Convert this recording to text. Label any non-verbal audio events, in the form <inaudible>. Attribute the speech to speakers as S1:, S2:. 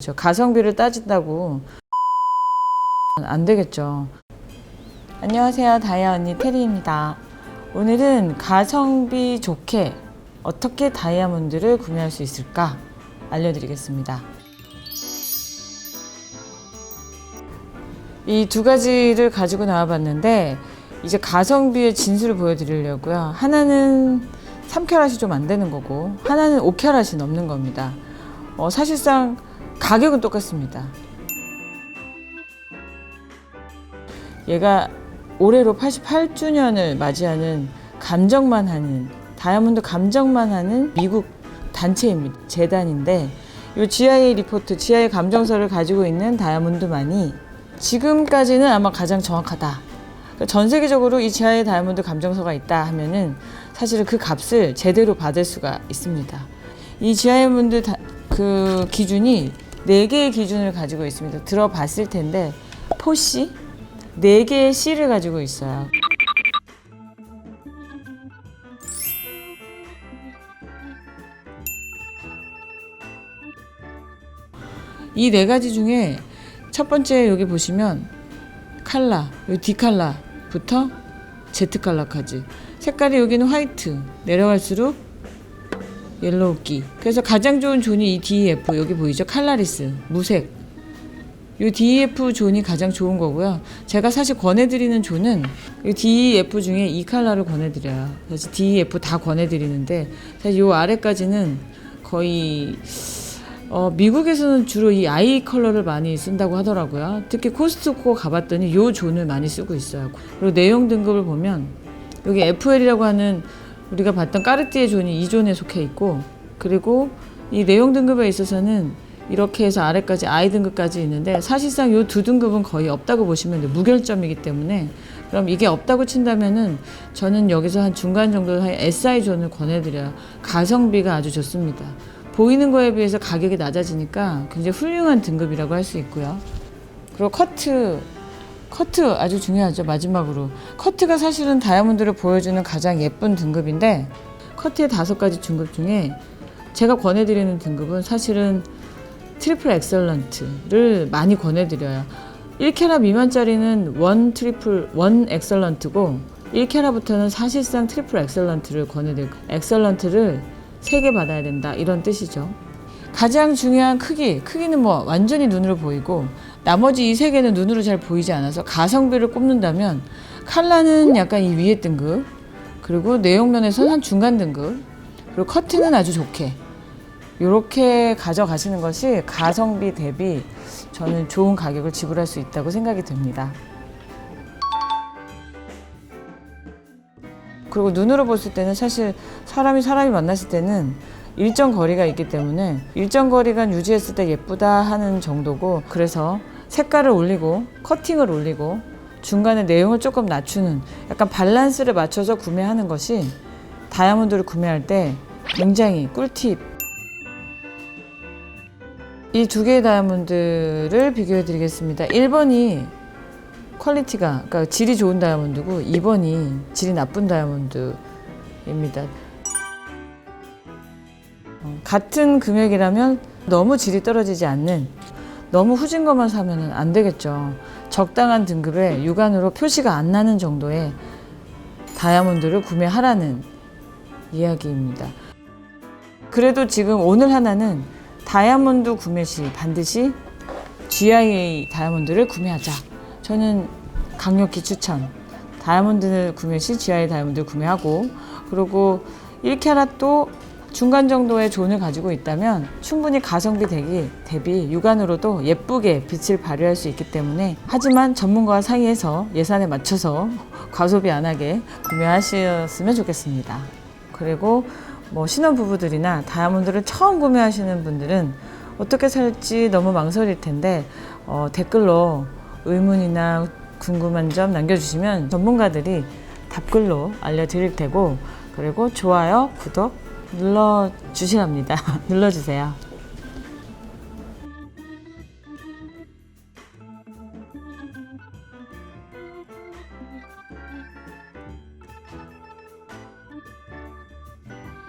S1: 저 가성비를 따진다고 안 되겠죠. 안녕하세요. 다이아 언니 테리입니다. 오늘은 가성비 좋게 어떻게 다이아몬드를 구매할 수 있을까 알려드리겠습니다. 이 두 가지를 가지고 나와봤는데 이제 가성비의 진수를 보여드리려고요. 하나는 3캐럿이 좀 안 되는 거고 하나는 5캐럿이 넘는 겁니다. 어, 사실상 가격은 똑같습니다. 얘가 올해로 88주년을 맞이하는 감정만 하는 다이아몬드 감정만 하는 미국 단체입니다. 재단인데 이 GIA 리포트, GIA 감정서를 가지고 있는 다이아몬드만이 지금까지는 아마 가장 정확하다. 그러니까 전 세계적으로 이 GIA 다이아몬드 감정서가 있다 하면은 사실은 그 값을 제대로 받을 수가 있습니다. 이 지하이몬드 다- 그 기준이 네 개의 기준을 가지고 있습니다. 들어봤을 텐데 포씨 네 개의 C를 가지고 있어요. 이 네 가지 중에 첫 번째 여기 보시면 칼라, 이 D 칼라부터 Z 칼라까지 색깔이 여기는 화이트 내려갈수록 옐로우기. 그래서 가장 좋은 존이 이 DEF 여기 보이죠? 칼라리스 무색. 이 DEF 존이 가장 좋은 거고요. 제가 사실 권해드리는 존은 이 DEF 중에 이 칼라를 권해드려요. 사실 DEF 다 권해드리는데 사실 이 아래까지는 거의 어, 미국에서는 주로 이 아이 컬러를 많이 쓴다고 하더라고요. 특히 코스트코 가봤더니 이 존을 많이 쓰고 있어요. 그리고 내용 등급을 보면 여기 FL이라고 하는 우리가 봤던 까르띠에 존이 이 존에 속해 있고 그리고 이 내용 등급에 있어서는 이렇게 해서 아래까지 I 등급까지 있는데 사실상 이 두 등급은 거의 없다고 보시면 돼요. 무결점이기 때문에 그럼 이게 없다고 친다면은 저는 여기서 한 중간 정도 한 SI 존을 권해드려요. 가성비가 아주 좋습니다. 보이는 거에 비해서 가격이 낮아지니까 굉장히 훌륭한 등급이라고 할 수 있고요. 그리고 커트 커트 아주 중요하죠 마지막으로. 커트가 사실은 다이아몬드를 보여주는 가장 예쁜 등급인데 커트의 다섯 가지 등급 중에 제가 권해드리는 등급은 사실은 트리플 엑셀런트를 많이 권해드려요. 1캐라 미만짜리는 원 트리플 원 엑셀런트고 1캐라부터는 사실상 트리플 엑셀런트를 권해드리고 엑셀런트를 세개 받아야 된다 이런 뜻이죠. 가장 중요한 크기, 크기는 뭐 완전히 눈으로 보이고 나머지 이 세 개는 눈으로 잘 보이지 않아서 가성비를 꼽는다면 칼라는 약간 이 위에 등급, 그리고 내용면에서는 한 중간 등급, 그리고 커트는 아주 좋게 이렇게 가져가시는 것이 가성비 대비 저는 좋은 가격을 지불할 수 있다고 생각이 됩니다. 그리고 눈으로 봤을 때는 사실 사람이 사람이 만났을 때는 일정 거리가 있기 때문에 일정 거리간 유지했을 때 예쁘다 하는 정도고 그래서 색깔을 올리고 커팅을 올리고 중간에 내용을 조금 낮추는 약간 밸런스를 맞춰서 구매하는 것이 다이아몬드를 구매할 때 굉장히 꿀팁 이 두 개의 다이아몬드를 비교해 드리겠습니다 1번이 퀄리티가 그러니까 질이 좋은 다이아몬드고 2번이 질이 나쁜 다이아몬드입니다. 어, 같은 금액이라면 너무 질이 떨어지지 않는 너무 후진 것만 사면은 안 되겠죠. 적당한 등급의 육안으로 표시가 안 나는 정도의 다이아몬드를 구매하라는 이야기입니다. 그래도 지금 오늘 하나는 다이아몬드 구매 시 반드시 GIA 다이아몬드를 구매하자. 저는 강력히 추천. 다이아몬드를 구매 시 GI 다이아몬드를 구매하고 그리고 1캐럿도 중간 정도의 존을 가지고 있다면 충분히 가성비 대기 대비 육안으로도 예쁘게 빛을 발휘할 수 있기 때문에 하지만 전문가와 사이에서 예산에 맞춰서 과소비 안 하게 구매하셨으면 좋겠습니다. 그리고 뭐 신혼 부부들이나 다이아몬드를 처음 구매하시는 분들은 어떻게 살지 너무 망설일 텐데 어, 댓글로 의문이나 궁금한 점 남겨주시면 전문가들이 답글로 알려드릴 테고 그리고 좋아요, 구독 눌러 주시랍니다. <laughs> 눌러주세요.